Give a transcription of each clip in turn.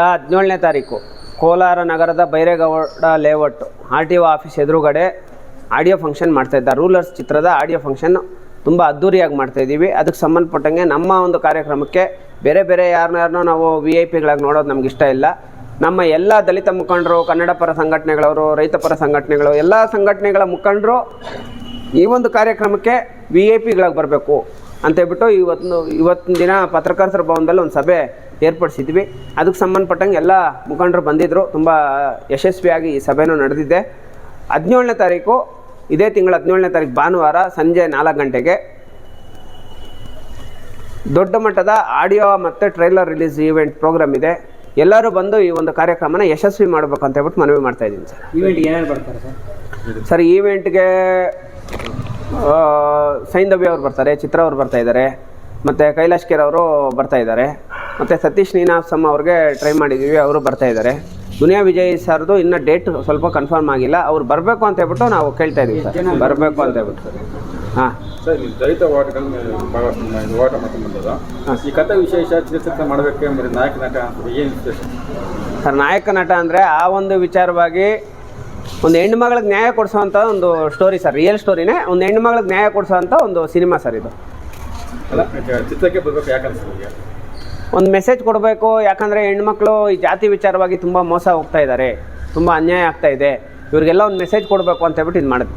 ಹದಿನೇಳನೇ ತಾರೀಕು, ಕೋಲಾರ ನಗರದ Byregowda layout, R T O office ಎದುರುಗಡೆ ಆಡಿಯೋ ಫಂಕ್ಷನ್ ಮಾಡ್ತಾ ಇದ್ದಾರೆ. ರೂಲರ್ಸ್ ಚಿತ್ರದ ಆಡಿಯೋ ಫಂಕ್ಷನ್ ತುಂಬ ಅದ್ದೂರಿಯಾಗಿ ಮಾಡ್ತಾ ಇದ್ದೀವಿ. ಅದಕ್ಕೆ ಸಂಬಂಧಪಟ್ಟಂಗೆ ನಮ್ಮ ಒಂದು ಕಾರ್ಯಕ್ರಮಕ್ಕೆ ಬೇರೆ ಬೇರೆ ಯಾರನ್ನ ಯಾರನ್ನೋ ನಾವು ವಿ ಐ ಪಿಗಳಾಗಿ ನೋಡೋದು ನಮ್ಗೆ ಇಷ್ಟ ಇಲ್ಲ. ನಮ್ಮ ಎಲ್ಲ ದಲಿತ ಮುಖಂಡರು, ಕನ್ನಡ ಪರ ಸಂಘಟನೆಗಳವರು, ರೈತ ಪರ ಸಂಘಟನೆಗಳು, ಎಲ್ಲ ಸಂಘಟನೆಗಳ ಮುಖಂಡರು ಈ ಒಂದು ಕಾರ್ಯಕ್ರಮಕ್ಕೆ ವಿ ಐ ಪಿಗಳಾಗಿ ಬರಬೇಕು ಅಂತೇಳ್ಬಿಟ್ಟು ಇವತ್ತು, ಇವತ್ತಿನ ದಿನ ಪತ್ರಕರ್ತರ ಭವನದಲ್ಲಿ ಒಂದು ಸಭೆ ಏರ್ಪಡಿಸಿದ್ವಿ. ಅದಕ್ಕೆ ಸಂಬಂಧಪಟ್ಟಂಗೆ ಎಲ್ಲ ಮುಖಂಡರು ಬಂದಿದ್ದರು ತುಂಬ ಯಶಸ್ವಿಯಾಗಿ ಈ ಸಭೆನೂ ನಡೆದಿದೆ. ಹದಿನೇಳನೇ ತಾರೀಕು ಇದೇ ತಿಂಗಳ ಹದಿನೇಳನೇ ತಾರೀಕು ಭಾನುವಾರ ಸಂಜೆ ನಾಲ್ಕು ಗಂಟೆಗೆ ದೊಡ್ಡ ಮಟ್ಟದ ಆಡಿಯೋ ಮತ್ತು ಟ್ರೈಲರ್ ರಿಲೀಸ್ ಈವೆಂಟ್ ಪ್ರೋಗ್ರಾಮ್ ಇದೆ. ಎಲ್ಲರೂ ಬಂದು ಈ ಒಂದು ಕಾರ್ಯಕ್ರಮನ ಯಶಸ್ವಿ ಮಾಡಬೇಕು ಅಂತ ಹೇಳ್ಬಿಟ್ಟು ಮನವಿ ಮಾಡ್ತಾ ಇದ್ದೀನಿ ಸರ್. ಈವೆಂಟ್ ಏನೇನು ಬರ್ತಾರೆ ಸರ್? ಸರ್ ಈವೆಂಟ್ಗೆ ಸೈಂಧವ್ಯ ಅವ್ರು ಬರ್ತಾರೆ ಚಿತ್ರ ಅವ್ರು ಬರ್ತಾ ಇದ್ದಾರೆ ಮತ್ತು ಕೈಲಾಶ್ ಕೇರ್ ಅವರು ಬರ್ತಾ ಇದ್ದಾರೆ. ಮತ್ತು ಸತೀಶ್ ನೀನಾಸಮ್ಮ ಅವ್ರಿಗೆ ಟ್ರೈ ಮಾಡಿದ್ದೀವಿ ಅವರು ಬರ್ತಾ ಇದ್ದಾರೆ ದುನಿಯಾ ವಿಜಯ್ ಸರ್ದು ಇನ್ನೂ ಡೇಟ್ ಸ್ವಲ್ಪ ಕನ್ಫರ್ಮ್ ಆಗಿಲ್ಲ ಅವ್ರು ಬರಬೇಕು ಅಂತ ಹೇಳ್ಬಿಟ್ಟು ನಾವು ಕೇಳ್ತಾ ಇದ್ದೀವಿ ಸರ್. ಬರಬೇಕು ಅಂತ ಹೇಳ್ಬಿಟ್ಟು ಹಾಂ. ಸರ್ ನೀವು ದಲಿತ ಹೋರಾಟಗಳು ಭಾಳಷ್ಟು ಇದು ಹೋರಾಟ ಮಾಡ್ಕೊಂಡು ಈ ಕಥೆ ವಿಶೇಷ ಮಾಡಬೇಕು ಅಂದರೆ ನಾಯಕ ನಟ ಏನು ಸರ್ ನಾಯಕ ನಟ ಅಂದರೆ ಆ ಒಂದು ವಿಚಾರವಾಗಿ ಒಂದು ಹೆಣ್ಣು ಮಗಳಿಗೆ ನ್ಯಾಯ ಕೊಡಿಸೋವಂಥ ಒಂದು ಸ್ಟೋರಿ ಸರ್ ರಿಯಲ್ ಸ್ಟೋರಿನೇ ಒಂದು ಹೆಣ್ಣು ಮಗಳಿಗೆ ನ್ಯಾಯ ಕೊಡಿಸೋವಂಥ ಒಂದು ಸಿನಿಮಾ ಸರ್ ಇದು. ಅಲ್ಲ ಚಿತ್ರಕ್ಕೆ ಬರಬೇಕು ಯಾಕೆ ಒಂದು ಮೆಸೇಜ್ ಕೊಡಬೇಕು ಯಾಕಂದರೆ ಹೆಣ್ಮಕ್ಳು ಈ ಜಾತಿ ವಿಚಾರವಾಗಿ ತುಂಬ ಮೋಸ ಹೋಗ್ತಾ ಇದ್ದಾರೆ ತುಂಬ ಅನ್ಯಾಯ ಆಗ್ತಾ ಇದೆ ಇವರಿಗೆಲ್ಲ ಒಂದು ಮೆಸೇಜ್ ಕೊಡಬೇಕು ಅಂತ ಹೇಳ್ಬಿಟ್ಟು ಇದು ಮಾಡಿದ್ವಿ.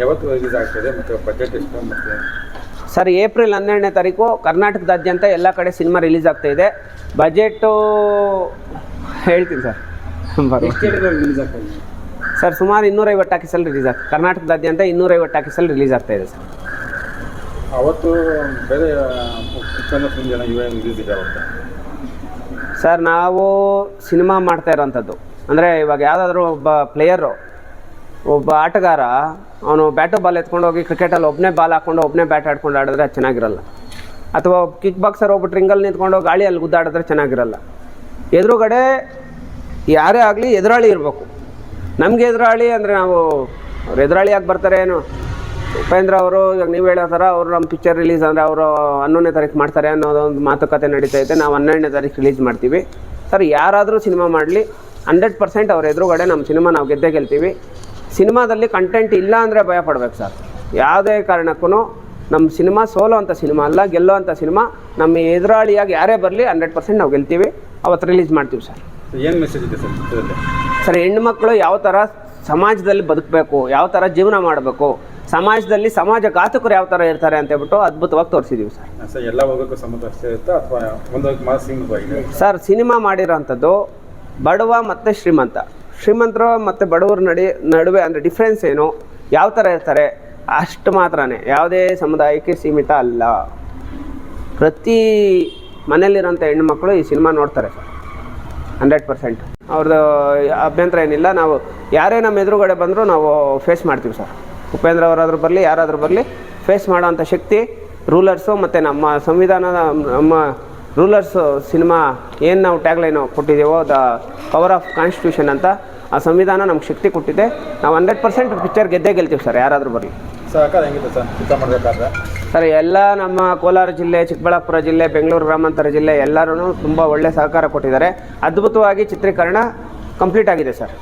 ಯಾವತ್ತು ರಿಲೀಸ್ ಆಗ್ತದೆ ಮತ್ತು ಬಜೆಟ್ ಎಷ್ಟು ಮತ್ತು? ಸರ್ ಏಪ್ರಿಲ್ ಹನ್ನೆರಡನೇ ತಾರೀಕು ಕರ್ನಾಟಕದಾದ್ಯಂತ ಎಲ್ಲ ಕಡೆ ಸಿನಿಮಾ ರಿಲೀಸ್ ಆಗ್ತಾ ಇದೆ. ಬಜೆಟು ಹೇಳ್ತೀನಿ ಸರ್ ರಿಲೀಸ್ ಆಗ್ತಾ ಇದೆ? ಸರ್ ಸುಮಾರು ಇನ್ನೂರೈವತ್ತು ಟಾಕೀಸಲ್ಲಿ ರಿಲೀಸ್ ಆಗ್ತದೆ ಕರ್ನಾಟಕದಾದ್ಯಂತ ಇನ್ನೂರೈವತ್ತು ಟಾಕೀಸಲ್ಲಿ ರಿಲೀಸ್ ಆಗ್ತಾ ಇದೆ ಸರ್ ಅವತ್ತು ಬೇರೆ ಜನ ಸರ್, ನಾವು ಸಿನಿಮಾ ಮಾಡ್ತಾ ಇರೋಂಥದ್ದು. ಅಂದರೆ ಇವಾಗ ಯಾವುದಾದ್ರೂ ಒಬ್ಬ ಪ್ಲೇಯರು ಒಬ್ಬ ಆಟಗಾರ, ಅವನು ಬ್ಯಾಟು ಬಾಲ್ ಎತ್ಕೊಂಡು ಹೋಗಿ ಕ್ರಿಕೆಟಲ್ಲಿ ಒಬ್ಬನೇ ಬಾಲ್ ಹಾಕ್ಕೊಂಡು ಒಬ್ಬನೇ ಬ್ಯಾಟ್ ಆಡ್ಕೊಂಡು ಆಡಿದ್ರೆ ಚೆನ್ನಾಗಿರಲ್ಲ. ಅಥವಾ ಕಿಕ್ ಬಾಕ್ಸರ್ ಒಬ್ಬ ರಿಂಗಲ್ಲಿ ನಿಂತ್ಕೊಂಡು ಗಾಳಿಯಲ್ಲಿ ಗುದ್ದಾಡಿದ್ರೆ ಚೆನ್ನಾಗಿರಲ್ಲ. ಎದುರುಗಡೆ ಯಾರೇ ಆಗಲಿ ಎದುರಾಳಿ ಇರಬೇಕು. ನಮಗೆ ಎದುರಾಳಿ ಅಂದರೆ ನಾವು, ಅವ್ರು ಎದುರಾಳಿಯಾಗಿ ಬರ್ತಾರೆ ಏನು? ಉಪೇಂದ್ರ ಅವರು ಇವಾಗ ನೀವು ಹೇಳೋ ಥರ ಅವರು ನಮ್ಮ ಪಿಕ್ಚರ್ ರಿಲೀಸ್ ಅಂದರೆ ಅವರು ಹನ್ನೊಂದನೇ ತಾರೀಕು ಮಾಡ್ತಾರೆ ಅನ್ನೋದು ಒಂದು ಮಾತುಕತೆ ನಡೀತಾ ಇದೆ. ನಾವು ಹನ್ನೆರಡನೇ ತಾರೀಕು ರಿಲೀಸ್ ಮಾಡ್ತೀವಿ. ಸರ್ ಯಾರಾದರೂ ಸಿನಿಮಾ ಮಾಡಲಿ ಹಂಡ್ರೆಡ್ ಪರ್ಸೆಂಟ್ ಅವ್ರ ಎದುರುಗಡೆ ನಮ್ಮ ಸಿನಿಮಾ ನಾವು ಗೆದ್ದೇ ಗೆಲ್ತೀವಿ. ಸಿನಿಮಾದಲ್ಲಿ ಕಂಟೆಂಟ್ ಇಲ್ಲ ಅಂದರೆ ಭಯ ಪಡ್ಬೇಕು ಸರ್. ಯಾವುದೇ ಕಾರಣಕ್ಕೂ ನಮ್ಮ ಸಿನಿಮಾ ಸೋಲೋ ಅಂಥ ಸಿನಿಮಾ ಅಲ್ಲ ಗೆಲ್ಲೋ ಅಂಥ ಸಿನಿಮಾ ನಮ್ಮ ಎದುರಾಳಿಯಾಗಿ ಯಾರೇ ಬರಲಿ ಹಂಡ್ರೆಡ್ ಪರ್ಸೆಂಟ್ ನಾವು ಗೆಲ್ತೀವಿ. ಅವತ್ತು ರಿಲೀಸ್ ಮಾಡ್ತೀವಿ ಸರ್. ಏನು ಮೆಸೇಜ್ ಇದೆ ಸರ್ ಸರ್ ಹೆಣ್ಮಕ್ಳು ಯಾವ ಥರ ಸಮಾಜದಲ್ಲಿ ಬದುಕಬೇಕು ಯಾವ ಥರ ಜೀವನ ಮಾಡಬೇಕು ಸಮಾಜದಲ್ಲಿ ಸಮಾಜ ಘಾತಕರು ಯಾವ ಥರ ಇರ್ತಾರೆ ಅಂತ ಹೇಳ್ಬಿಟ್ಟು ಅದ್ಭುತವಾಗಿ ತೋರಿಸಿದೀವಿ ಸರ್. ಸರ್ ಎಲ್ಲ ಅಥವಾ ಸರ್ ಸಿನಿಮಾ ಮಾಡಿರೋಂಥದ್ದು ಬಡವ ಮತ್ತು ಶ್ರೀಮಂತ. ಶ್ರೀಮಂತರು ಮತ್ತು ಬಡವರ ನಡಿ ನಡುವೆ ಅಂದರೆ ಡಿಫ್ರೆನ್ಸ್ ಏನು? ಯಾವ ಥರ ಇರ್ತಾರೆ? ಅಷ್ಟು ಮಾತ್ರನೇ. ಯಾವುದೇ ಸಮುದಾಯಕ್ಕೆ ಸೀಮಿತ ಅಲ್ಲ. ಪ್ರತಿ ಮನೇಲಿರೋಂಥ ಹೆಣ್ಮಕ್ಳು ಈ ಸಿನಿಮಾ ನೋಡ್ತಾರೆ ಸರ್. Hundred percent. ಅವ್ರದ್ದು ಅಭ್ಯಂತರ ಏನಿಲ್ಲ. ನಾವು ಯಾರೇ ನಮ್ಮ ಎದುರುಗಡೆ ಬಂದರೂ ನಾವು ಫೇಸ್ ಮಾಡ್ತೀವಿ ಸರ್. ಉಪೇಂದ್ರ ಅವರಾದರೂ ಬರಲಿ ಯಾರಾದರೂ ಬರಲಿ ಫೇಸ್ ಮಾಡೋವಂಥ ಶಕ್ತಿ ರೂಲರ್ಸು ಮತ್ತು ನಮ್ಮ ಸಂವಿಧಾನದ ನಮ್ಮ ರೂಲರ್ಸು ಸಿನಿಮಾ ಏನು ನಾವು ಟ್ಯಾಗ್ಲೈನು ಕೊಟ್ಟಿದ್ದೀವೋ ದ ಪವರ್ ಆಫ್ ಕಾನ್ಸ್ಟಿಟ್ಯೂಷನ್ ಅಂತ ಆ ಸಂವಿಧಾನ ನಮ್ಗೆ ಶಕ್ತಿ ಕೊಟ್ಟಿದೆ. ನಾವು ಹಂಡ್ರೆಡ್ ಪರ್ಸೆಂಟ್ ಪಿಕ್ಚರ್ ಗೆದ್ದೇ ಗೆಲ್ತೀವಿ ಸರ್ ಯಾರಾದರೂ ಬರಲಿ. ಸರ್ ಅಕ್ಕ ಹೆಂಗಿತ್ತು ಸರ್ ಚಿತ್ರ ಮಾಡಬೇಕಾದ್ರೆ? ಸರ್ ಎಲ್ಲ ನಮ್ಮ ಕೋಲಾರ ಜಿಲ್ಲೆ ಚಿಕ್ಕಬಳ್ಳಾಪುರ ಜಿಲ್ಲೆ ಬೆಂಗಳೂರು ಗ್ರಾಮಾಂತರ ಜಿಲ್ಲೆ ಎಲ್ಲರೂ ತುಂಬ ಒಳ್ಳೆ ಸಹಕಾರ ಕೊಟ್ಟಿದ್ದಾರೆ. ಅದ್ಭುತವಾಗಿ ಚಿತ್ರೀಕರಣ ಕಂಪ್ಲೀಟ್ ಆಗಿದೆ ಸರ್